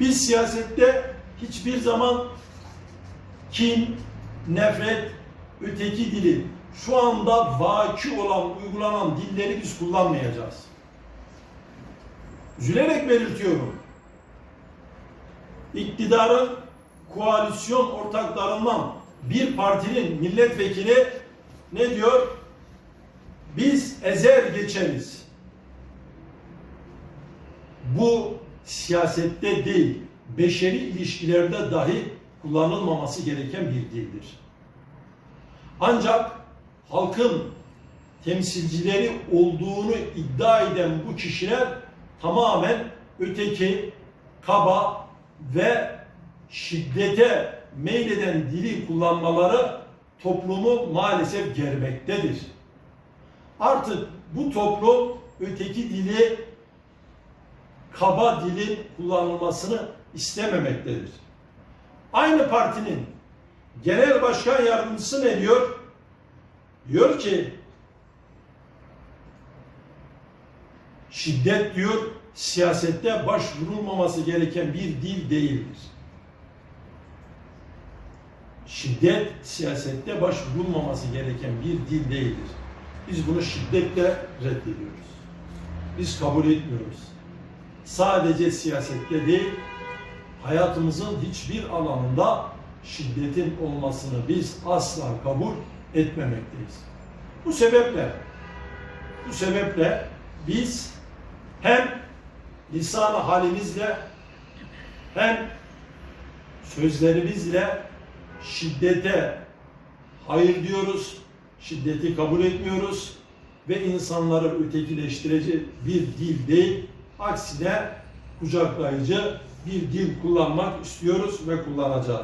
Biz siyasette hiçbir zaman kin, nefret, öteki dili şu anda vaki olan, uygulanan dilleri biz kullanmayacağız. Üzülerek belirtiyorum. İktidarın koalisyon ortaklarından bir partinin milletvekili ne diyor? Biz ezer geçeriz. Bu siyasette değil, beşeri ilişkilerde dahi kullanılmaması gereken bir dildir. Ancak halkın temsilcileri olduğunu iddia eden bu kişiler tamamen öteki, kaba ve şiddete meyleden dili kullanmaları toplumu maalesef germektedir. Artık bu toplum öteki dili kaba dilin kullanılmasını istememektedir. Aynı partinin genel başkan yardımcısı ne diyor? Diyor ki şiddet diyor siyasette başvurulmaması gereken bir dil değildir. Şiddet siyasette başvurulmaması gereken bir dil değildir. Biz bunu şiddetle reddediyoruz. Biz kabul etmiyoruz. Sadece siyasette değil, hayatımızın hiçbir alanında şiddetin olmasını biz asla kabul etmemekteyiz. Bu sebeple bu sebeple biz hem lisan halimizle hem sözlerimizle şiddete hayır diyoruz, şiddeti kabul etmiyoruz ve insanları ötekileştirici bir dil değil, aksine kucaklayıcı bir dil kullanmak istiyoruz ve kullanacağız.